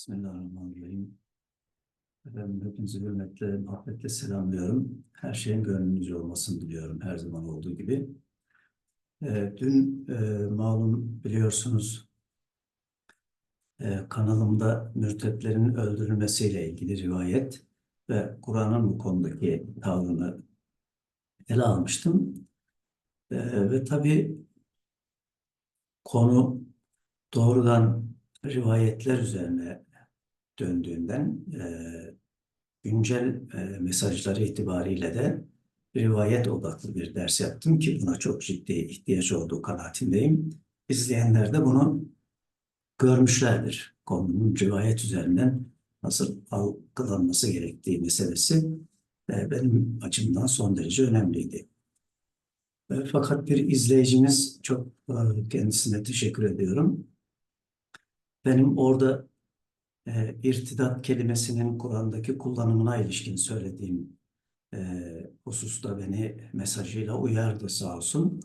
Bismillahirrahmanirrahim. Efendim hepinizi hürmetle, muhabbetle selamlıyorum. Her şeyin gönlünüzce olmasını diliyorum her zaman olduğu gibi. Ee, dün e, malum biliyorsunuz e, kanalımda mürtetlerin öldürülmesiyle ilgili rivayet ve Kur'an'ın bu konudaki tavrını ele almıştım. E, ve tabii konu doğrudan rivayetler üzerine döndüğünden e, güncel e, mesajları itibariyle de rivayet odaklı bir ders yaptım ki buna çok ciddi ihtiyaç olduğu kanaatindeyim. İzleyenler de bunu görmüşlerdir. Konunun rivayet üzerinden nasıl algılanması gerektiği meselesi e, benim açımdan son derece önemliydi. E, fakat bir izleyicimiz çok e, kendisine teşekkür ediyorum. Benim orada e, irtidat kelimesinin Kur'an'daki kullanımına ilişkin söylediğim e, hususta beni mesajıyla uyardı sağ olsun.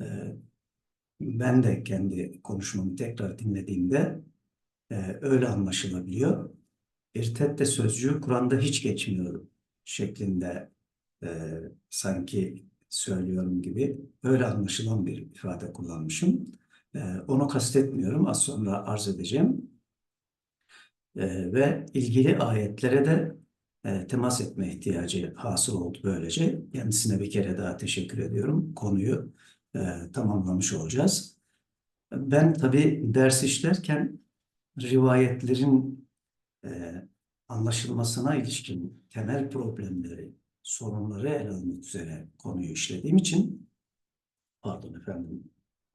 E, ben de kendi konuşmamı tekrar dinlediğimde e, öyle anlaşılabiliyor. İrtedde sözcüğü Kur'an'da hiç geçmiyor şeklinde e, sanki söylüyorum gibi öyle anlaşılan bir ifade kullanmışım. E, onu kastetmiyorum. Az sonra arz edeceğim. Ve ilgili ayetlere de temas etme ihtiyacı hasıl oldu böylece. Kendisine bir kere daha teşekkür ediyorum. Konuyu tamamlamış olacağız. Ben tabii ders işlerken rivayetlerin e, anlaşılmasına ilişkin temel problemleri, sorunları ele almak üzere konuyu işlediğim için pardon efendim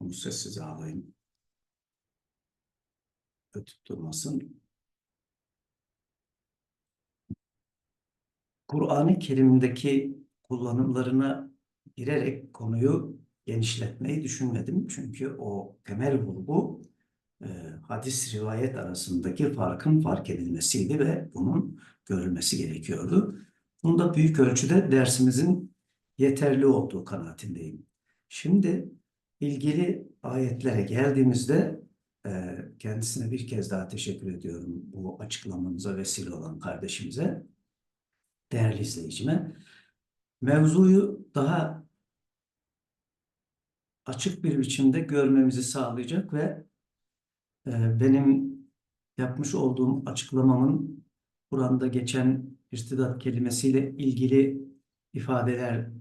bunu sessize alayım. Ötüp durmasın. Kur'an-ı Kerim'deki kullanımlarına girerek konuyu genişletmeyi düşünmedim. Çünkü o temel vurgu e, hadis rivayet arasındaki farkın fark edilmesiydi ve bunun görülmesi gerekiyordu. Bunda büyük ölçüde dersimizin yeterli olduğu kanaatindeyim. Şimdi ilgili ayetlere geldiğimizde e, kendisine bir kez daha teşekkür ediyorum bu açıklamamıza vesile olan kardeşimize, değerli izleyicime. Mevzuyu daha açık bir biçimde görmemizi sağlayacak ve e, benim yapmış olduğum açıklamamın Kur'an'da geçen irtidat kelimesiyle ilgili ifadelerle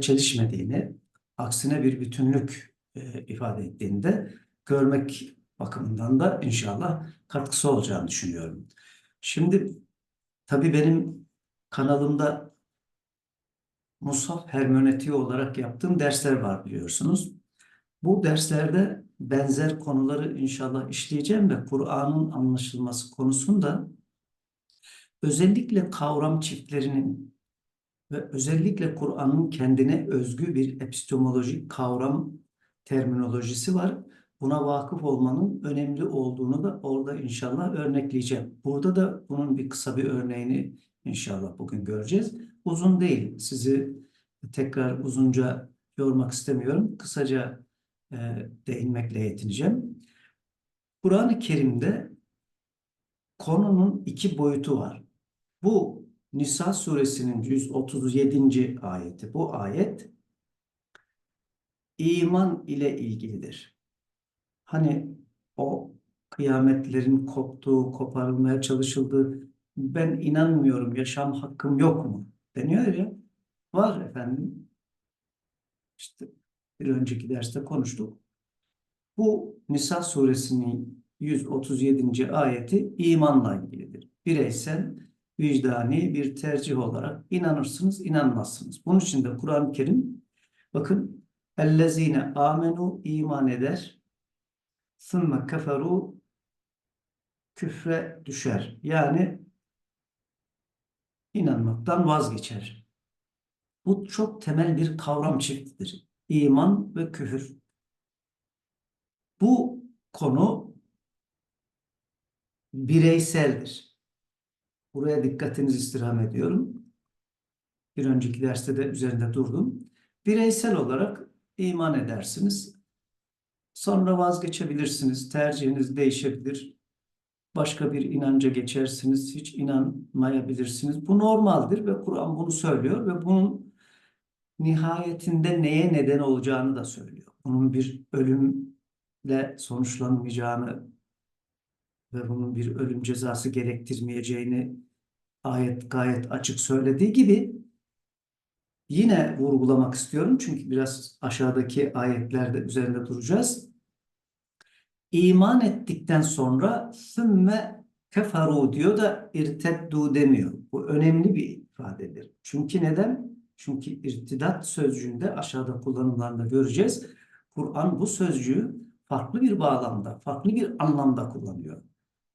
çelişmediğini, aksine bir bütünlük e, ifade ettiğinde görmek bakımından da inşallah katkısı olacağını düşünüyorum. Şimdi tabii benim kanalımda Musaf hermenetiği olarak yaptığım dersler var biliyorsunuz. Bu derslerde benzer konuları inşallah işleyeceğim ve Kur'an'ın anlaşılması konusunda özellikle kavram çiftlerinin ve özellikle Kur'an'ın kendine özgü bir epistemolojik kavram terminolojisi var. Buna vakıf olmanın önemli olduğunu da orada inşallah örnekleyeceğim. Burada da bunun bir kısa bir örneğini inşallah bugün göreceğiz. Uzun değil. Sizi tekrar uzunca yormak istemiyorum. Kısaca e, değinmekle yetineceğim. Kur'an-ı Kerim'de konunun iki boyutu var. Bu Nisa suresinin 137. ayeti. Bu ayet iman ile ilgilidir. Hani o kıyametlerin koptuğu, koparılmaya çalışıldığı, ben inanmıyorum, yaşam hakkım yok mu deniyor ya. Var efendim. İşte bir önceki derste konuştuk. Bu Nisa suresinin 137. ayeti imanla ilgilidir. Bireysel, vicdani bir tercih olarak inanırsınız, inanmazsınız. Bunun için de Kur'an-ı Kerim bakın ellezine amenu iman eder sümme keferu küfre düşer. Yani inanmaktan vazgeçer. Bu çok temel bir kavram çiftidir. İman ve küfür. Bu konu bireyseldir. Buraya dikkatinizi istirham ediyorum. Bir önceki derste de üzerinde durdum. Bireysel olarak iman edersiniz. Sonra vazgeçebilirsiniz. Tercihiniz değişebilir. Başka bir inanca geçersiniz, hiç inanmayabilirsiniz. Bu normaldir ve Kur'an bunu söylüyor ve bunun nihayetinde neye neden olacağını da söylüyor. Bunun bir ölümle sonuçlanmayacağını ve bunun bir ölüm cezası gerektirmeyeceğini ayet gayet açık söylediği gibi yine vurgulamak istiyorum çünkü biraz aşağıdaki ayetlerde üzerinde duracağız. İman ettikten sonra sümme keferu diyor da irteddu demiyor. Bu önemli bir ifadedir. Çünkü neden? Çünkü irtidat sözcüğünde aşağıda kullanımlarında göreceğiz. Kur'an bu sözcüğü farklı bir bağlamda, farklı bir anlamda kullanıyor.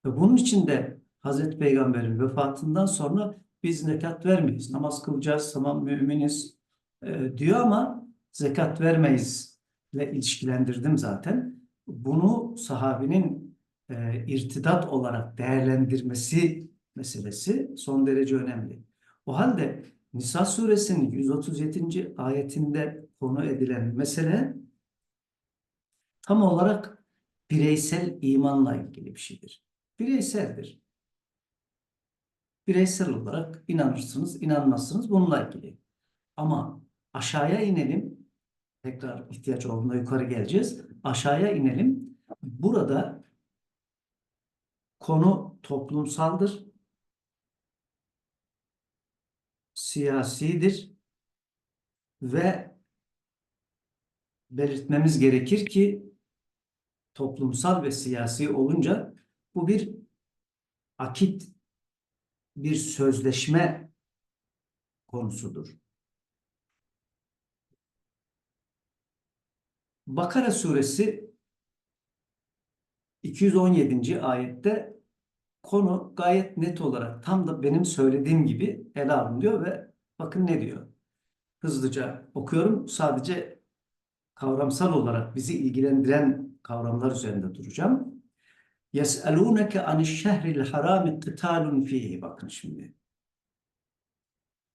Ve bunun için de Hazreti Peygamber'in vefatından sonra biz zekat vermeyiz, namaz kılacağız, tamam müminiz e, diyor ama zekat vermeyiz ile ilişkilendirdim zaten. Bunu sahabinin e, irtidat olarak değerlendirmesi meselesi son derece önemli. O halde Nisa suresinin 137. ayetinde konu edilen mesele tam olarak bireysel imanla ilgili bir şeydir. Bireyseldir. Bireysel olarak inanırsınız, inanmazsınız bununla ilgili. Ama aşağıya inelim. Tekrar ihtiyaç olduğunda yukarı geleceğiz. Aşağıya inelim. Burada konu toplumsaldır. Siyasidir. Ve belirtmemiz gerekir ki toplumsal ve siyasi olunca bu bir akit, bir sözleşme konusudur. Bakara suresi 217. ayette konu gayet net olarak tam da benim söylediğim gibi ele alınıyor ve bakın ne diyor. Hızlıca okuyorum. Sadece kavramsal olarak bizi ilgilendiren kavramlar üzerinde duracağım. يَسْأَلُونَكَ عَنِ الشَّهْرِ الْحَرَامِ قِتَالٌ ف۪يهِ Bakın şimdi.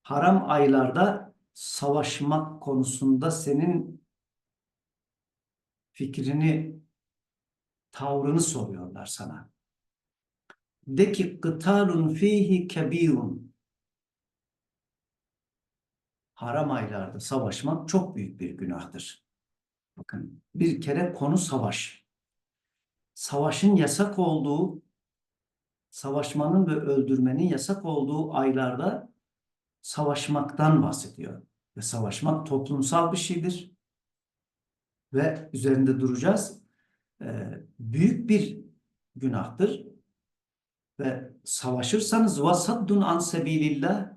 Haram aylarda savaşmak konusunda senin fikrini, tavrını soruyorlar sana. De ki kıtalun fihi kebirun. Haram aylarda savaşmak çok büyük bir günahtır. Bakın bir kere konu savaş. Savaşın yasak olduğu, savaşmanın ve öldürmenin yasak olduğu aylarda savaşmaktan bahsediyor. Ve savaşmak toplumsal bir şeydir ve üzerinde duracağız. Ee, büyük bir günahtır ve savaşırsanız vasaddun an sebilillah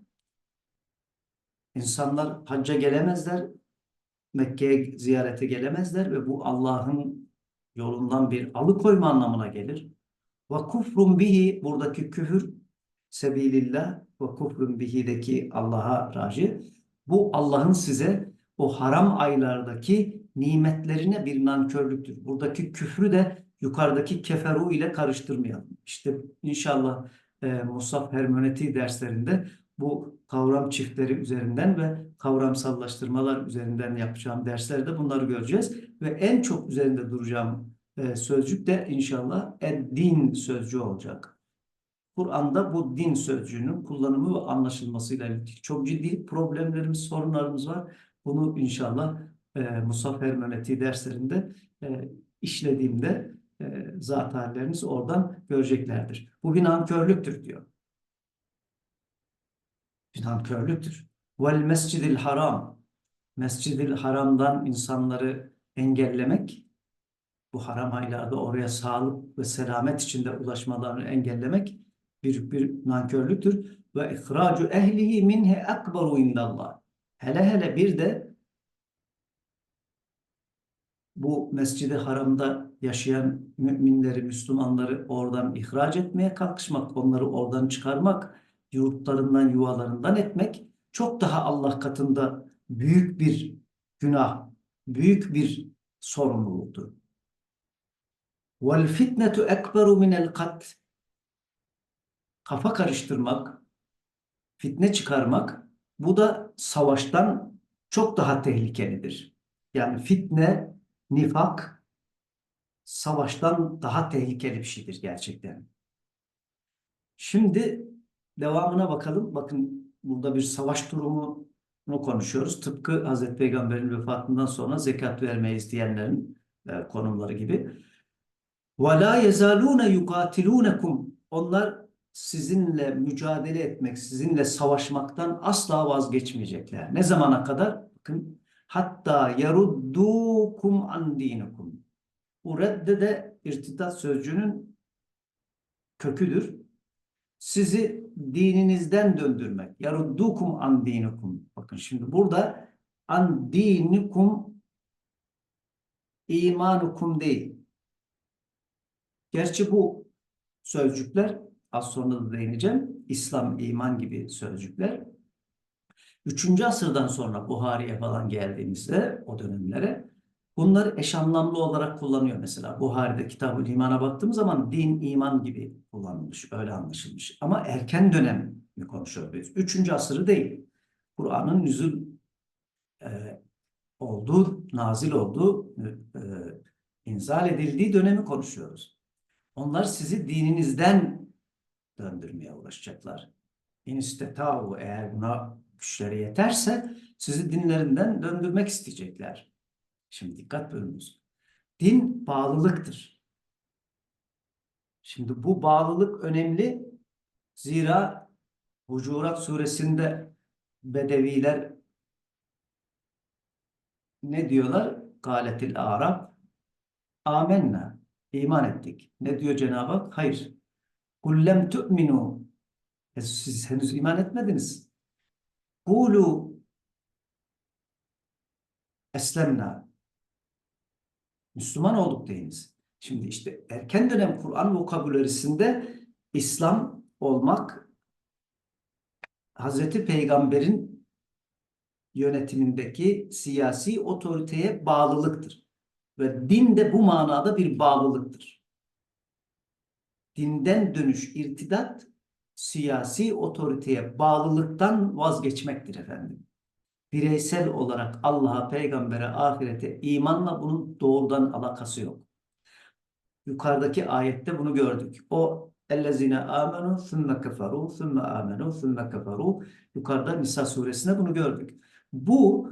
insanlar hacca gelemezler Mekke'ye ziyarete gelemezler ve bu Allah'ın yolundan bir alıkoyma anlamına gelir. Ve kufrun bihi buradaki küfür sebilillah ve kufrun bihi'deki Allah'a raci bu Allah'ın size o haram aylardaki nimetlerine bir nankörlüktür. Buradaki küfrü de yukarıdaki keferu ile karıştırmayalım. İşte inşallah e, Musaf Hermeneti derslerinde bu kavram çiftleri üzerinden ve kavramsallaştırmalar üzerinden yapacağım derslerde bunları göreceğiz. Ve en çok üzerinde duracağım e, sözcük de inşallah din sözcüğü olacak. Kur'an'da bu din sözcüğünün kullanımı ve anlaşılmasıyla ilgili çok ciddi problemlerimiz, sorunlarımız var. Bunu inşallah e, Musaf Hermeneti derslerinde e, işlediğimde e, zat halleriniz oradan göreceklerdir. Bu bir nankörlüktür diyor. Bir nankörlüktür. Vel mescidil haram. Mescidil haramdan insanları engellemek, bu haram aylarda oraya sağlık ve selamet içinde ulaşmalarını engellemek büyük bir nankörlüktür. Ve ihracu ehlihi minhe ekberu indallah. Hele hele bir de bu mescidi haramda yaşayan müminleri, Müslümanları oradan ihraç etmeye kalkışmak, onları oradan çıkarmak, yurtlarından, yuvalarından etmek çok daha Allah katında büyük bir günah, büyük bir sorumluluktur. Vel fitnetu ekberu minel kat. Kafa karıştırmak, fitne çıkarmak, bu da savaştan çok daha tehlikelidir. Yani fitne nifak savaştan daha tehlikeli bir şeydir gerçekten. Şimdi devamına bakalım. Bakın burada bir savaş durumunu konuşuyoruz. Tıpkı Hazreti Peygamber'in vefatından sonra zekat vermeyi isteyenlerin e, konumları gibi. وَلَا يَزَالُونَ يُقَاتِلُونَكُمْ Onlar sizinle mücadele etmek, sizinle savaşmaktan asla vazgeçmeyecekler. Ne zamana kadar? Bakın hatta yaruddukum an dinikum. Bu redde de irtidat sözcüğünün köküdür. Sizi dininizden döndürmek. Yaruddukum an dinikum. Bakın şimdi burada an dinikum imanukum değil. Gerçi bu sözcükler az sonra da değineceğim. İslam, iman gibi sözcükler. Üçüncü asırdan sonra Buhari'ye falan geldiğimizde o dönemlere bunları eş anlamlı olarak kullanıyor mesela. Buhari'de kitab-ı imana baktığımız zaman din, iman gibi kullanılmış, öyle anlaşılmış. Ama erken dönem mi konuşuyoruz? Üçüncü asırı değil. Kur'an'ın nüzul e, olduğu, nazil olduğu, e, inzal edildiği dönemi konuşuyoruz. Onlar sizi dininizden döndürmeye uğraşacaklar. İnistetâhu eğer buna güçleri yeterse sizi dinlerinden döndürmek isteyecekler. Şimdi dikkat bölünüz. Din bağlılıktır. Şimdi bu bağlılık önemli. Zira Hucurat suresinde Bedeviler ne diyorlar? Galetil Arab Amenna. İman ettik. Ne diyor Cenab-ı Hak? Hayır. Kullem tu'minu. E siz henüz iman etmediniz. Kulu eslemna. Müslüman olduk deyiniz. Şimdi işte erken dönem Kur'an vokabülerisinde İslam olmak Hazreti Peygamber'in yönetimindeki siyasi otoriteye bağlılıktır. Ve din de bu manada bir bağlılıktır. Dinden dönüş, irtidat, siyasi otoriteye bağlılıktan vazgeçmektir efendim. Bireysel olarak Allah'a, peygambere, ahirete imanla bunun doğrudan alakası yok. Yukarıdaki ayette bunu gördük. O ellezine amenu thumme keferu thumme amenu thumme keferu yukarıda Nisa suresinde bunu gördük. Bu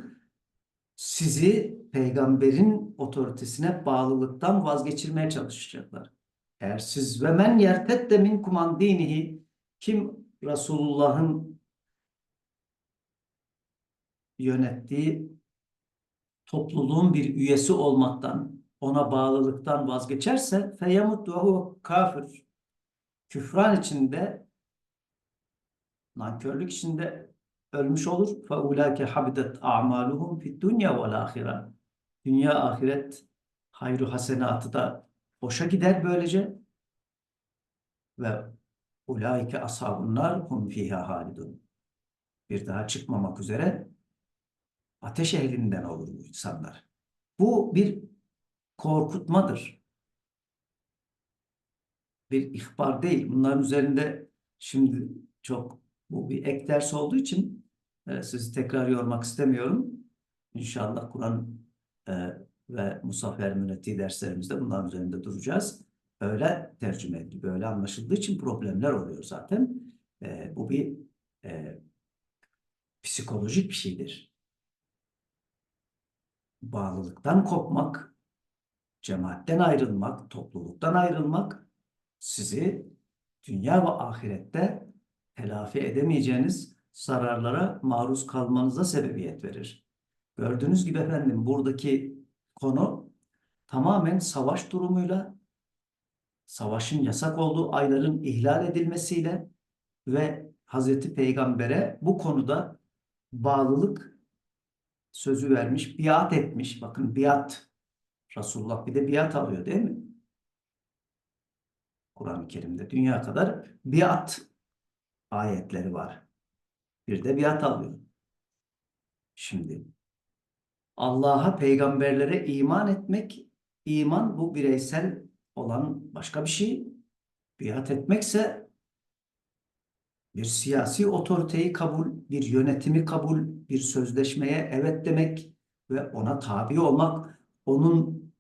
sizi peygamberin otoritesine bağlılıktan vazgeçirmeye çalışacaklar. Eğer siz ve men yertedde minkum an dinihi kim Resulullah'ın yönettiği topluluğun bir üyesi olmaktan, ona bağlılıktan vazgeçerse feyamut ve kafir. Küfran içinde, nankörlük içinde ölmüş olur. Fe ulâke habidet a'maluhum fid dünya vel ahire. Dünya ahiret hayru hasenatı da boşa gider böylece. Ve ulaike ashabunlar hum fiha halidun. Bir daha çıkmamak üzere ateş ehlinden olur bu insanlar. Bu bir korkutmadır. Bir ihbar değil. Bunların üzerinde şimdi çok bu bir ek ders olduğu için e, sizi tekrar yormak istemiyorum. İnşallah Kur'an e, ve Musaffer Münetti derslerimizde bunların üzerinde duracağız. Öyle tercüme edildi, böyle anlaşıldığı için problemler oluyor zaten. E, bu bir e, psikolojik bir şeydir. Bağlılıktan kopmak, cemaatten ayrılmak, topluluktan ayrılmak sizi dünya ve ahirette telafi edemeyeceğiniz zararlara maruz kalmanıza sebebiyet verir. Gördüğünüz gibi efendim buradaki konu tamamen savaş durumuyla, savaşın yasak olduğu ayların ihlal edilmesiyle ve Hazreti Peygamber'e bu konuda bağlılık sözü vermiş, biat etmiş. Bakın biat, Resulullah bir de biat alıyor değil mi? Kur'an-ı Kerim'de dünya kadar biat ayetleri var. Bir de biat alıyor. Şimdi Allah'a, peygamberlere iman etmek, iman bu bireysel olan başka bir şey. Biat etmekse bir siyasi otoriteyi kabul, bir yönetimi kabul, bir sözleşmeye evet demek ve ona tabi olmak, onun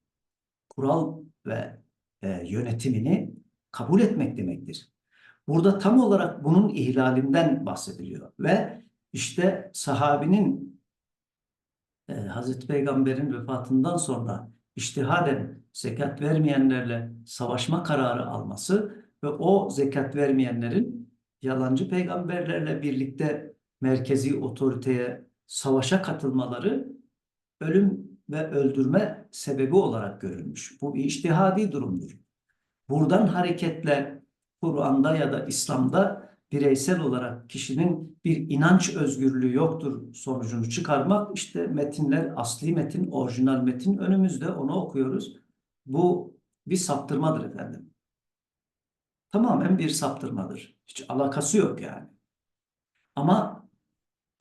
kural ve e, yönetimini kabul etmek demektir. Burada tam olarak bunun ihlalinden bahsediliyor ve işte sahabinin e, Hazreti Peygamber'in vefatından sonra iştihaden zekat vermeyenlerle savaşma kararı alması ve o zekat vermeyenlerin yalancı peygamberlerle birlikte merkezi otoriteye savaşa katılmaları ölüm ve öldürme sebebi olarak görülmüş. Bu bir iştihadi durumdur. Buradan hareketle Kur'an'da ya da İslam'da bireysel olarak kişinin bir inanç özgürlüğü yoktur sonucunu çıkarmak işte metinler asli metin, orijinal metin önümüzde onu okuyoruz. Bu bir saptırmadır efendim. Tamamen bir saptırmadır. Hiç alakası yok yani. Ama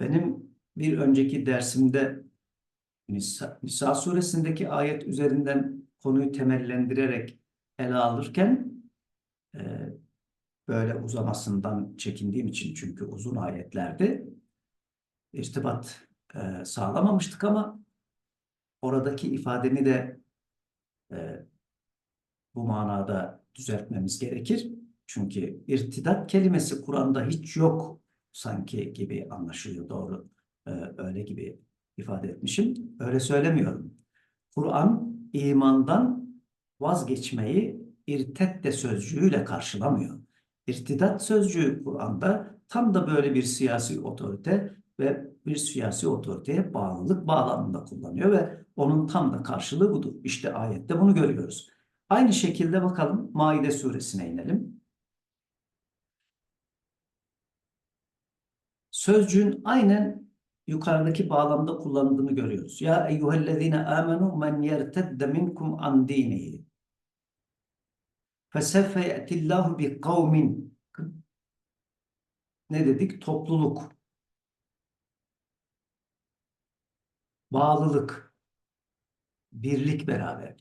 benim bir önceki dersimde Nisa, Nisa suresindeki ayet üzerinden konuyu temellendirerek ele alırken e, böyle uzamasından çekindiğim için çünkü uzun ayetlerdi irtibat e, sağlamamıştık ama oradaki ifademi de e, bu manada düzeltmemiz gerekir. Çünkü irtidat kelimesi Kur'an'da hiç yok sanki gibi anlaşılıyor doğru. E, öyle gibi ifade etmişim. Öyle söylemiyorum. Kur'an imandan vazgeçmeyi irtedde sözcüğüyle karşılamıyor. İrtidat sözcüğü Kur'an'da tam da böyle bir siyasi otorite ve bir siyasi otoriteye bağlılık bağlamında kullanıyor ve onun tam da karşılığı budur. İşte ayette bunu görüyoruz. Aynı şekilde bakalım Maide suresine inelim. Sözcüğün aynen yukarıdaki bağlamda kullanıldığını görüyoruz. Ya eyyühellezine amenu men yertedde minkum an dinihi. Feseffe ye'tillahu bi kavmin. Ne dedik? Topluluk. Bağlılık. Birlik beraber.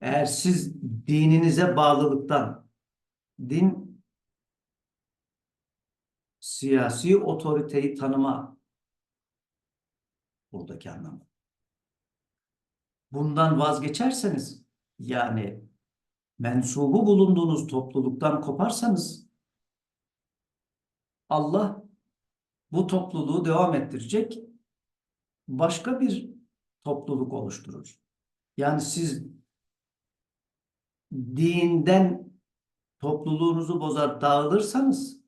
Eğer siz dininize bağlılıktan, din siyasi otoriteyi tanıma buradaki anlamı. Bundan vazgeçerseniz yani mensubu bulunduğunuz topluluktan koparsanız Allah bu topluluğu devam ettirecek başka bir topluluk oluşturur. Yani siz dinden topluluğunuzu bozar dağılırsanız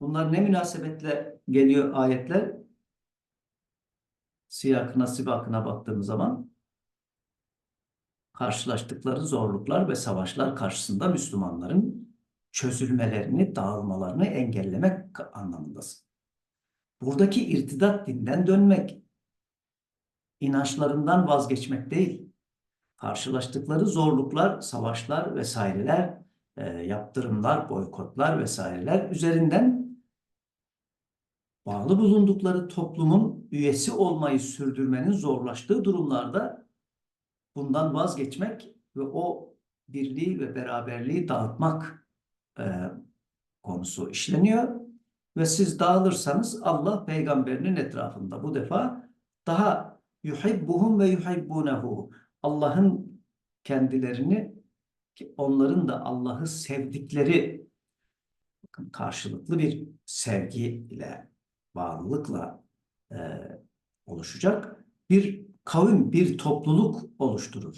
bunlar ne münasebetle geliyor ayetler? Siyakına, sibakına baktığımız zaman karşılaştıkları zorluklar ve savaşlar karşısında Müslümanların çözülmelerini, dağılmalarını engellemek anlamındasın. Buradaki irtidat dinden dönmek, inançlarından vazgeçmek değil, karşılaştıkları zorluklar, savaşlar vesaireler, e, yaptırımlar, boykotlar vesaireler üzerinden bağlı bulundukları toplumun üyesi olmayı sürdürmenin zorlaştığı durumlarda bundan vazgeçmek ve o birliği ve beraberliği dağıtmak e, konusu işleniyor. Ve siz dağılırsanız Allah peygamberinin etrafında bu defa daha yuhibbuhum ve yuhibbunehu Allah'ın kendilerini onların da Allah'ı sevdikleri bakın karşılıklı bir sevgi ile bağlılıkla e, oluşacak bir kavim, bir topluluk oluşturur.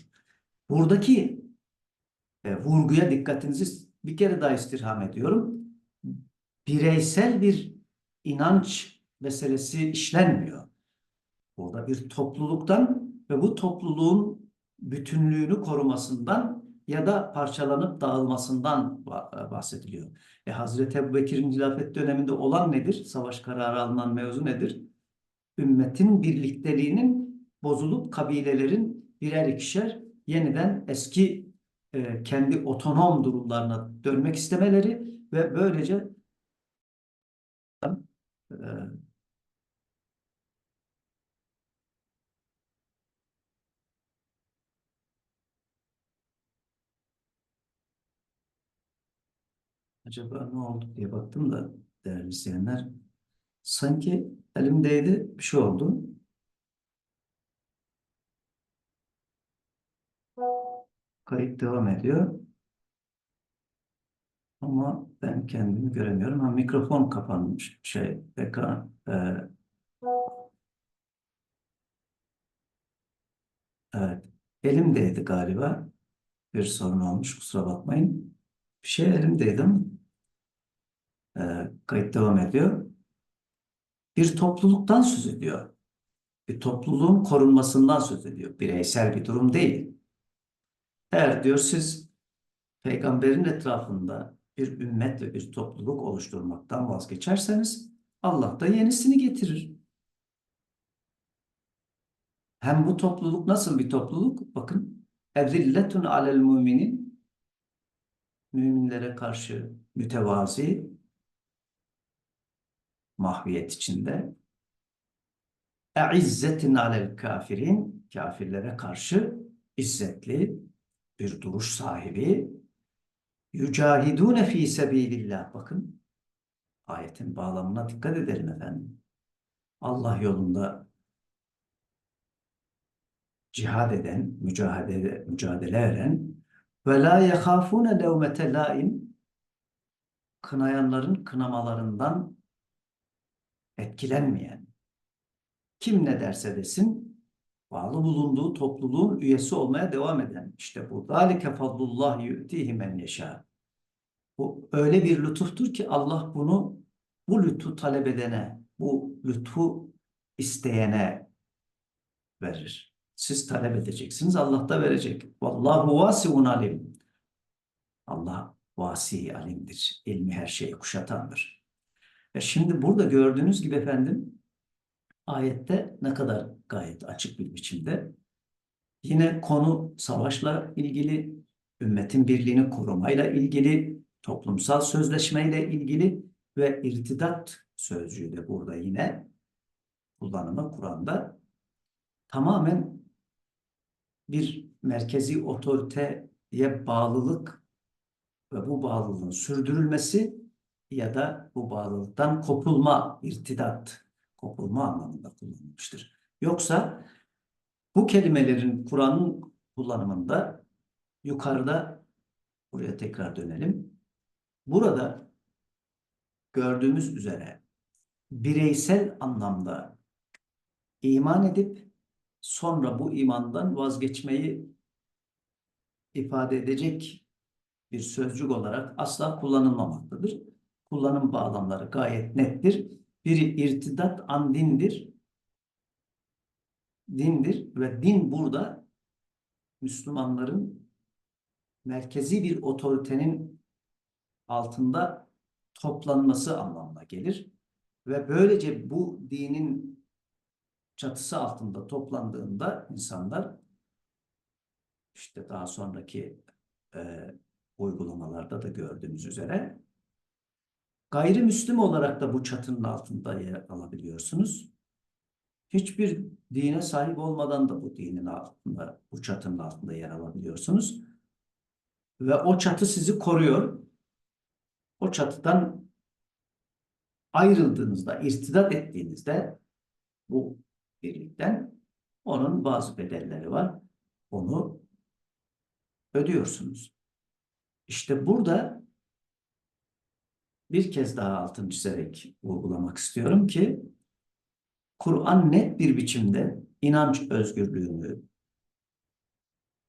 Buradaki e, vurguya dikkatinizi bir kere daha istirham ediyorum. Bireysel bir inanç meselesi işlenmiyor. Burada bir topluluktan ve bu topluluğun bütünlüğünü korumasından ya da parçalanıp dağılmasından bahsediliyor. E, Hazreti Ebu Bekir'in hilafet döneminde olan nedir? Savaş kararı alınan mevzu nedir? Ümmetin birlikteliğinin bozulup kabilelerin birer ikişer yeniden eski e, kendi otonom durumlarına dönmek istemeleri ve böylece e, acaba ne oldu diye baktım da değerli izleyenler sanki elimdeydi bir şey oldu. Kayıt devam ediyor. Ama ben kendimi göremiyorum. Ha, mikrofon kapanmış. Şey, ekran, e, evet. Elimdeydi galiba. Bir sorun olmuş. Kusura bakmayın. Bir şey elimdeydi ama e, kayıt devam ediyor. Bir topluluktan söz ediyor. Bir topluluğun korunmasından söz ediyor. Bireysel bir durum değil. Eğer diyor siz peygamberin etrafında bir ümmet ve bir topluluk oluşturmaktan vazgeçerseniz Allah da yenisini getirir. Hem bu topluluk nasıl bir topluluk? Bakın ezilletun alel müminin müminlere karşı mütevazi mahviyet içinde e'izzetin alel kafirin kafirlere karşı izzetli bir duruş sahibi yücahidune fi sebilillah bakın ayetin bağlamına dikkat edelim efendim. Allah yolunda cihad eden, mücadele, mücadele eden ve la yehafune levmete laim kınayanların kınamalarından etkilenmeyen kim ne derse desin bağlı bulunduğu topluluğun üyesi olmaya devam eden işte bu. Zalike fadlullah yu'tihi men yeşâ. Bu öyle bir lütuftur ki Allah bunu bu lütfu talep edene, bu lütfu isteyene verir. Siz talep edeceksiniz, Allah da verecek. Vallahu vasiun alim. Allah vasi alimdir. İlmi her şeyi kuşatandır. Ve şimdi burada gördüğünüz gibi efendim ayette ne kadar gayet açık bir biçimde yine konu savaşla ilgili, ümmetin birliğini korumayla ilgili, toplumsal sözleşmeyle ilgili ve irtidat sözcüğü de burada yine kullanımı Kur'an'da tamamen bir merkezi otoriteye bağlılık ve bu bağlılığın sürdürülmesi ya da bu bağlılıktan kopulma, irtidat, kopulma anlamında kullanılmıştır. Yoksa bu kelimelerin Kur'an'ın kullanımında yukarıda buraya tekrar dönelim. Burada gördüğümüz üzere bireysel anlamda iman edip sonra bu imandan vazgeçmeyi ifade edecek bir sözcük olarak asla kullanılmamaktadır. Kullanım bağlamları gayet nettir. Biri irtidat an dindir. Ve din burada Müslümanların merkezi bir otoritenin altında toplanması anlamına gelir. Ve böylece bu dinin çatısı altında toplandığında insanlar işte daha sonraki e, uygulamalarda da gördüğümüz üzere gayrimüslim olarak da bu çatının altında yer alabiliyorsunuz. Hiçbir dine sahip olmadan da bu dinin altında, bu çatının altında yer alabiliyorsunuz. Ve o çatı sizi koruyor. O çatıdan ayrıldığınızda, irtidat ettiğinizde bu birlikten onun bazı bedelleri var. Onu ödüyorsunuz. İşte burada bir kez daha altını çizerek vurgulamak istiyorum ki Kur'an net bir biçimde inanç özgürlüğünü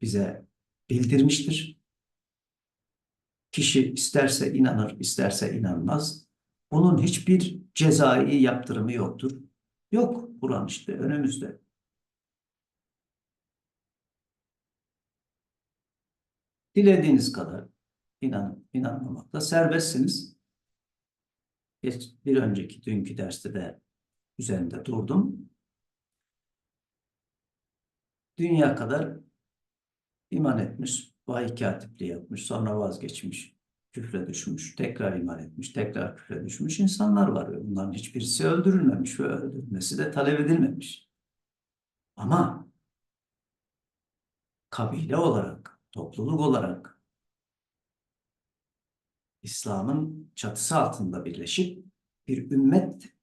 bize bildirmiştir. Kişi isterse inanır, isterse inanmaz. Bunun hiçbir cezai yaptırımı yoktur. Yok Kur'an işte önümüzde. Dilediğiniz kadar inanıp inanmamakla serbestsiniz. Bir önceki dünkü derste de üzerinde durdum. Dünya kadar iman etmiş, vahiy katipliği yapmış, sonra vazgeçmiş, küfre düşmüş, tekrar iman etmiş, tekrar küfre düşmüş insanlar var. Bunların hiçbirisi öldürülmemiş ve öldürülmesi de talep edilmemiş. Ama kabile olarak, topluluk olarak İslam'ın çatısı altında birleşip bir ümmet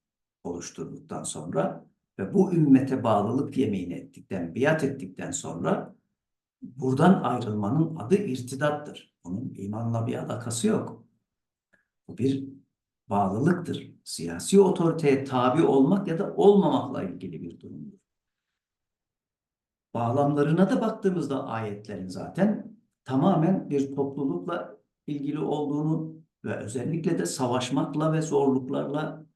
oluşturduktan sonra ve bu ümmete bağlılık yemin ettikten, biat ettikten sonra buradan ayrılmanın adı irtidattır. Onun imanla bir alakası yok. Bu bir bağlılıktır. Siyasi otoriteye tabi olmak ya da olmamakla ilgili bir durumdur. Bağlamlarına da baktığımızda ayetlerin zaten tamamen bir toplulukla ilgili olduğunu ve özellikle de savaşmakla ve zorluklarla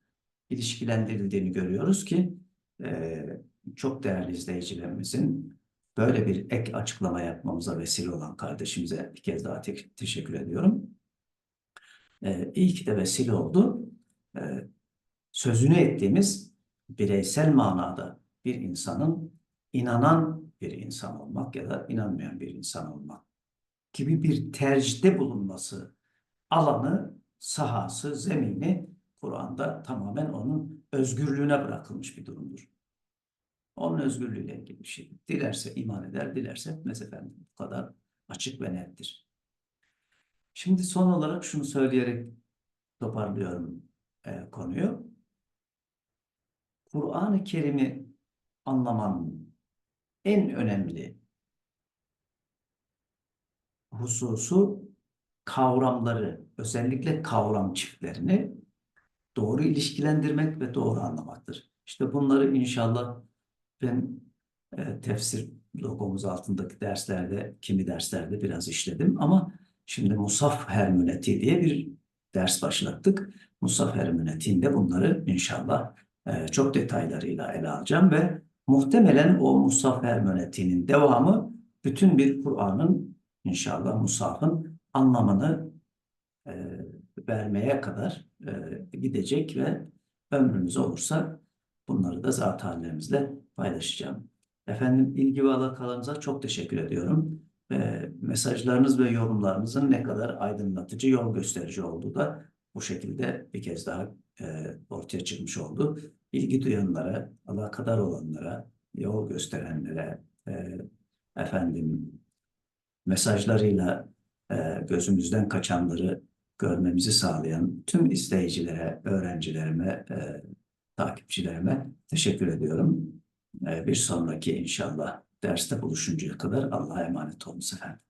ilişkilendirildiğini görüyoruz ki eee, çok değerli izleyicilerimizin böyle bir ek açıklama yapmamıza vesile olan kardeşimize bir kez daha te- teşekkür ediyorum. Eee iyi ki de vesile oldu. Eee, sözünü ettiğimiz bireysel manada bir insanın inanan bir insan olmak ya da inanmayan bir insan olmak gibi bir tercihte bulunması alanı, sahası, zemini Kur'an'da tamamen onun özgürlüğüne bırakılmış bir durumdur. Onun özgürlüğüyle ilgili bir şey. Dilerse iman eder, dilerse etmez efendim. Bu kadar açık ve nettir. Şimdi son olarak şunu söyleyerek toparlıyorum e, konuyu. Kur'an-ı Kerim'i anlamanın en önemli hususu kavramları, özellikle kavram çiftlerini doğru ilişkilendirmek ve doğru anlamaktır. İşte bunları inşallah ben e, tefsir logomuz altındaki derslerde, kimi derslerde biraz işledim ama şimdi Musaf Hermüneti diye bir ders başlattık. Musaf Hermüneti'nde bunları inşallah e, çok detaylarıyla ele alacağım ve muhtemelen o Musaf Hermüneti'nin devamı bütün bir Kur'an'ın inşallah Musaf'ın anlamını e, vermeye kadar e, gidecek ve ömrümüz olursa bunları da zat hallerimizle paylaşacağım. Efendim ilgi ve alakalarınıza çok teşekkür ediyorum. E, mesajlarınız ve yorumlarınızın ne kadar aydınlatıcı, yol gösterici olduğu da bu şekilde bir kez daha e, ortaya çıkmış oldu. İlgi duyanlara, alakadar olanlara, yol gösterenlere, e, efendim mesajlarıyla e, gözümüzden kaçanları görmemizi sağlayan tüm izleyicilere, öğrencilerime, e, takipçilerime teşekkür ediyorum. E, bir sonraki inşallah derste buluşuncaya kadar Allah'a emanet olunuz efendim.